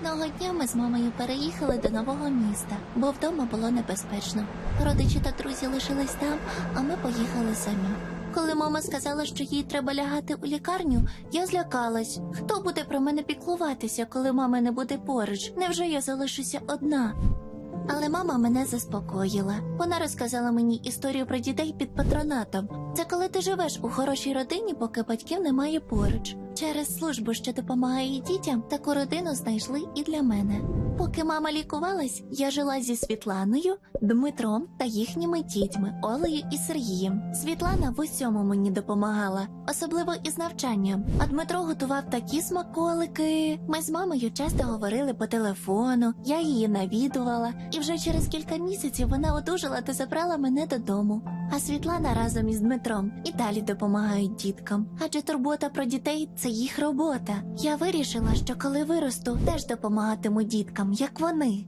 Одного дня ми з мамою переїхали до нового міста, бо вдома було небезпечно. Родичі та друзі лишились там, а ми поїхали самі. Коли мама сказала, що їй треба лягати у лікарню, я злякалась. Хто буде про мене піклуватися, коли мами не буде поруч? Невже я залишуся одна? Але мама мене заспокоїла. Вона розказала мені історію про дітей під патронатом. Це коли ти живеш у хорошій родині, поки батьків немає поруч. Через службу, що допомагає дітям, таку родину знайшли і для мене. Поки мама лікувалась, я жила зі Світланою, Дмитром та їхніми дітьми Олею і Сергієм. Світлана в усьому мені допомагала, особливо із навчанням. А Дмитро готував такі смаколики. Ми з мамою часто говорили по телефону, я її навідувала, і вже через кілька місяців вона одужала та забрала мене додому. А Світлана разом із Дмитром і далі допомагають діткам. Адже турбота про дітей це їх робота. Я вирішила, що коли виросту, теж допомагатиму діткам, як вони.